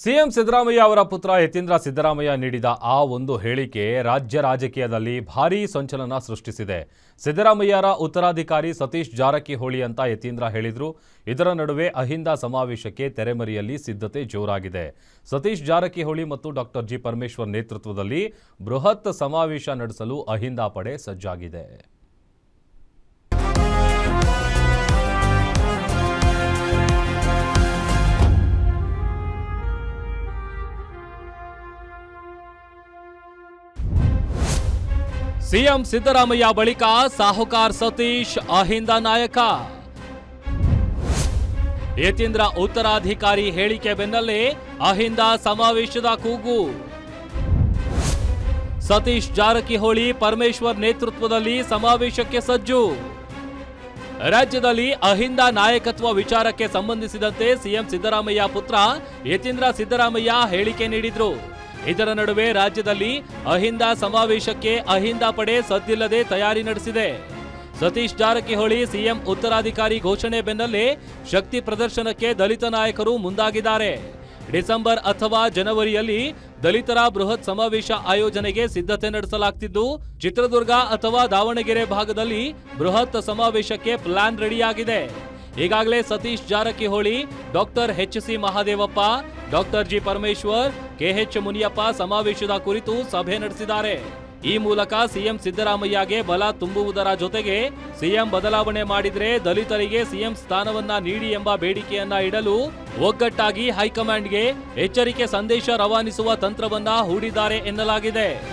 CM Siddaramaiah ಅವರ ಪುತ್ರ ಯತೀಂದ್ರ ಸಿದ್ದರಾಮಯ್ಯ ನೀಡಿದ ಆ ಒಂದು ಹೇಳಿಕೆ ರಾಜ್ಯ ರಾಜಕೀಯದಲ್ಲಿ ಭಾರೀ ಸಂಚಲನ ಸೃಷ್ಟಿಸಿದೆ. ಸಿದ್ದರಾಮಯ್ಯರ ಉತ್ತರಾಧಿಕಾರಿ ಸತೀಶ್ ಜಾರಕಿಹೊಳಿ ಅಂತ ಯತೀಂದ್ರ ಹೇಳಿದ್ರು. ಇದರ ನಡುವೆ ಅಹಿಂದ ಸಮಾವೇಶಕ್ಕೆ ತೆರೆಮರೆಯಲ್ಲಿ ಸಿದ್ಧತೆ ಜೋರಾಗಿದೆ. ಸತೀಶ್ ಜಾರಕಿಹೊಳಿ ಮತ್ತು ಡಾಕ್ಟರ್ ಜಿ. ಪರಮೇಶ್ವರ್ ನೇತೃತ್ವದಲ್ಲಿ ಬೃಹತ್ ಸಮಾವೇಶ ನಡೆಸಲು ಅಹಿಂದ ಪಡೆ ಸಜ್ಜಾಗಿದೆ. ಸಿಎಂ ಸಿದ್ದರಾಮಯ್ಯ ಬಳಿಕ ಸಾಹುಕಾರ್ ಸತೀಶ್ ಅಹಿಂದ ನಾಯಕ. ಯತೀಂದ್ರ ಉತ್ತರಾಧಿಕಾರಿ ಹೇಳಿಕೆ ಬೆನ್ನಲ್ಲೇ ಅಹಿಂದ ಸಮಾವೇಶದ ಕೂಗು. ಸತೀಶ್ ಜಾರಕಿಹೊಳಿ ಪರಮೇಶ್ವರ್ ನೇತೃತ್ವದಲ್ಲಿ ಸಮಾವೇಶಕ್ಕೆ ಸಜ್ಜು. ರಾಜ್ಯದಲ್ಲಿ ಅಹಿಂದ ನಾಯಕತ್ವ ವಿಚಾರಕ್ಕೆ ಸಂಬಂಧಿಸಿದಂತೆ ಸಿಎಂ ಸಿದ್ದರಾಮಯ್ಯ ಪುತ್ರ ಯತೀಂದ್ರ ಸಿದ್ದರಾಮಯ್ಯ ಹೇಳಿಕೆ ನೀಡಿದ್ರು. ಇದರ ನಡುವೆ ರಾಜ್ಯದಲ್ಲಿ ಅಹಿಂದ ಸಮಾವೇಶಕ್ಕೆ ಅಹಿಂದ ಪಡೆ ಸದ್ದಿಲ್ಲದೆ ತಯಾರಿ ನಡೆಸಿದೆ. ಸತೀಶ್ ಜಾರಕಿಹೊಳಿ ಸಿಎಂ ಉತ್ತರಾಧಿಕಾರಿ ಘೋಷಣೆ ಬೆನ್ನಲ್ಲೇ ಶಕ್ತಿ ಪ್ರದರ್ಶನಕ್ಕೆ ದಲಿತ ನಾಯಕರು ಮುಂದಾಗಿದ್ದಾರೆ. ಡಿಸೆಂಬರ್ ಅಥವಾ ಜನವರಿಯಲ್ಲಿ ದಲಿತರ ಬೃಹತ್ ಸಮಾವೇಶ ಆಯೋಜನೆಗೆ ಸಿದ್ಧತೆ ನಡೆಸಲಾಗ್ತಿದ್ದು, ಚಿತ್ರದುರ್ಗ ಅಥವಾ ದಾವಣಗೆರೆ ಭಾಗದಲ್ಲಿ ಬೃಹತ್ ಸಮಾವೇಶಕ್ಕೆ ಪ್ಲಾನ್ ರೆಡಿಯಾಗಿದೆ. ಈಗಾಗಲೇ Satish Jarkiholi, doctor H C Mahadevappa, doctor G Parameshwar KH Muniyappa ಸಮಾವೇಶದ ಕುರಿತು ಸಭೆ ನಡೆಸಿದ್ದಾರೆ. ಈ ಮೂಲಕ ಸಿಎಂ ಸಿದ್ದರಾಮಯ್ಯಗೆ ಬಲ ತುಂಬುವುದರ ಜೊತೆಗೆ ಸಿಎಂ ಬದಲಾವಣೆ ಮಾಡಿದರೆ ದಲಿತರಿಗೆ ಸಿಎಂ ಸ್ಥಾನವನ್ನ ನೀಡಿ ಎಂಬ ಬೇಡಿಕೆಯನ್ನ ಇಡಲು ಒಗ್ಗಟ್ಟಾಗಿ ಹೈಕಮಾಂಡ್ಗೆ ಎಚ್ಚರಿಕೆ ಸಂದೇಶ ರವಾನಿಸುವ ತಂತ್ರವನ್ನ ಹೂಡಿದ್ದಾರೆ ಎನ್ನಲಾಗಿದೆ.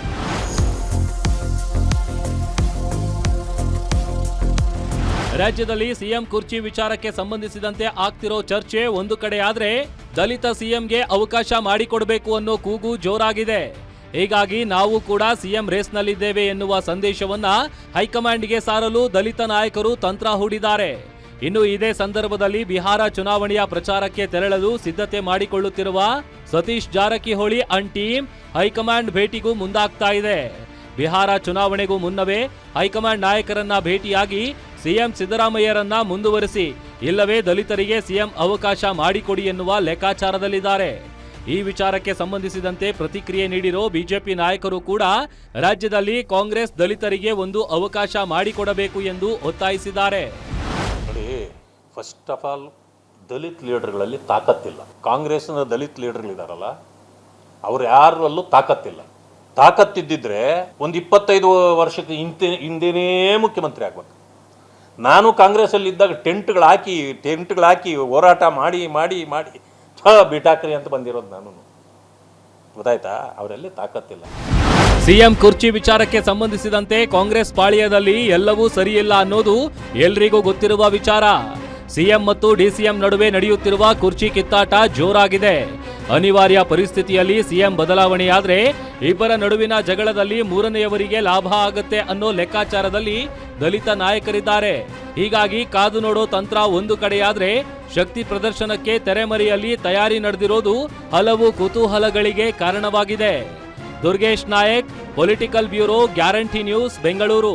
ರಾಜ್ಯದಲ್ಲಿ ಸಿಎಂ ಕುರ್ಚಿ ವಿಚಾರಕ್ಕೆ ಸಂಬಂಧಿಸಿದಂತೆ ಆಗ್ತಿರೋ ಚರ್ಚೆ ಒಂದು ಕಡೆ ಆದ್ರೆ ದಲಿತ ಸಿಎಂಗೆ ಅವಕಾಶ ಮಾಡಿಕೊಡಬೇಕು ಅನ್ನೋ ಕೂಗು ಜೋರಾಗಿದೆ. ಹೀಗಾಗಿ ನಾವು ಕೂಡ ಸಿಎಂ ರೇಸ್ನಲ್ಲಿದ್ದೇವೆ ಎನ್ನುವ ಸಂದೇಶವನ್ನ ಹೈಕಮಾಂಡ್ಗೆ ಸಾರಲು ದಲಿತ ನಾಯಕರು ತಂತ್ರ ಹೂಡಿದ್ದಾರೆ. ಇನ್ನು ಇದೇ ಸಂದರ್ಭದಲ್ಲಿ ಬಿಹಾರ ಚುನಾವಣೆಯ ಪ್ರಚಾರಕ್ಕೆ ತೆರಳಲು ಸಿದ್ಧತೆ ಮಾಡಿಕೊಳ್ಳುತ್ತಿರುವ Satish Jarkiholi and team high command ಭೇಟಿಗೂ ಮುಂದಾಗ್ತಾ ಇದೆ. ಬಿಹಾರ ಚುನಾವಣೆಗೂ ಮುನ್ನವೇ ಹೈಕಮಾಂಡ್ ನಾಯಕರನ್ನ ಭೇಟಿಯಾಗಿ ಸಿಎಂ ಸಿದ್ದರಾಮಯ್ಯರನ್ನ ಮುಂದುವರಿಸಿ. ಇಲ್ಲವೇ ದಲಿತರಿಗೆ ಸಿಎಂ ಅವಕಾಶ ಮಾಡಿಕೊಡಿ ಎನ್ನುವ ಲೆಕ್ಕಾಚಾರದಲ್ಲಿದ್ದಾರೆ. ಈ ವಿಚಾರಕ್ಕೆ ಸಂಬಂಧಿಸಿದಂತೆ ಪ್ರತಿಕ್ರಿಯೆ ನೀಡಿರೋ ಬಿಜೆಪಿ ನಾಯಕರು ಕೂಡ ರಾಜ್ಯದಲ್ಲಿ ಕಾಂಗ್ರೆಸ್ ದಲಿತರಿಗೆ ಒಂದು ಅವಕಾಶ ಮಾಡಿಕೊಡಬೇಕು ಎಂದು ಒತ್ತಾಯಿಸಿದ್ದಾರೆ. ಫಸ್ಟ್ ಆಫ್ ಆಲ್ ದಲಿತ್ ಲೀಡರ್ಗಳಲ್ಲಿ ತಾಕತ್ತಿಲ್ಲ. ಕಾಂಗ್ರೆಸ್ನ ದಲಿತ್ ಲೀಡರ್ಗಳಿದಾರಲ್ಲ, ಅವ್ರು ಯಾರಲ್ಲೂ ತಾಕತ್ತಿಲ್ಲ. ತಾಕತ್ತಿದ್ದಿದ್ರೆ ಒಂದು ಇಪ್ಪತ್ತೈದು ವರ್ಷಕ್ಕೆ ಹಿಂದೆ, ಹಿಂದೆನೇ ಮುಖ್ಯಮಂತ್ರಿ ಆಗ್ಬೇಕು. ನಾನು ಕಾಂಗ್ರೆಸ್ಸಲ್ಲಿದ್ದಾಗ ಟೆಂಟ್ಗಳು ಹಾಕಿ ಟೆಂಟ್ಗಳು ಹಾಕಿ ಹೋರಾಟ ಮಾಡಿ ಮಾಡಿ ಮಾಡಿ. ಛ, ಬಿಟಾಕ್ರಿ ಅಂತ ಬಂದಿರೋದು ನಾನು. ಗೊತ್ತಾಯ್ತಾ? ಅವರಲ್ಲಿ ತಾಕತ್ತಿಲ್ಲ. ಸಿಎಂ ಕುರ್ಚಿ ವಿಚಾರಕ್ಕೆ ಸಂಬಂಧಿಸಿದಂತೆ ಕಾಂಗ್ರೆಸ್ ಪಾಳ್ಯದಲ್ಲಿ ಎಲ್ಲವೂ ಸರಿಯಿಲ್ಲ ಅನ್ನೋದು ಎಲ್ರಿಗೂ ಗೊತ್ತಿರುವ ವಿಚಾರ. ಸಿಎಂ ಮತ್ತು ಡಿಸಿಎಂ ನಡುವೆ ನಡೆಯುತ್ತಿರುವ ಕುರ್ಚಿ ಕಿತ್ತಾಟ ಜೋರಾಗಿದೆ. ಅನಿವಾರ್ಯ ಪರಿಸ್ಥಿತಿಯಲ್ಲಿ ಸಿಎಂ ಬದಲಾವಣೆಯಾದರೆ ಇಬ್ಬರ ನಡುವಿನ ಜಗಳದಲ್ಲಿ ಮೂರನೆಯವರಿಗೆ ಲಾಭ ಆಗುತ್ತೆ ಅನ್ನೋ ಲೆಕ್ಕಾಚಾರದಲ್ಲಿ ದಲಿತ ನಾಯಕರಿದ್ದಾರೆ. ಹೀಗಾಗಿ ಕಾದು ನೋಡೋ ತಂತ್ರ ಒಂದು ಕಡೆಯಾದರೆ ಶಕ್ತಿ ಪ್ರದರ್ಶನಕ್ಕೆ ತೆರೆಮರೆಯಲ್ಲಿ ತಯಾರಿ ನಡೆದಿರೋದು ಹಲವು ಕುತೂಹಲಗಳಿಗೆ ಕಾರಣವಾಗಿದೆ. Durgesh Nayak, political bureau, guarantee news, Bengaluru.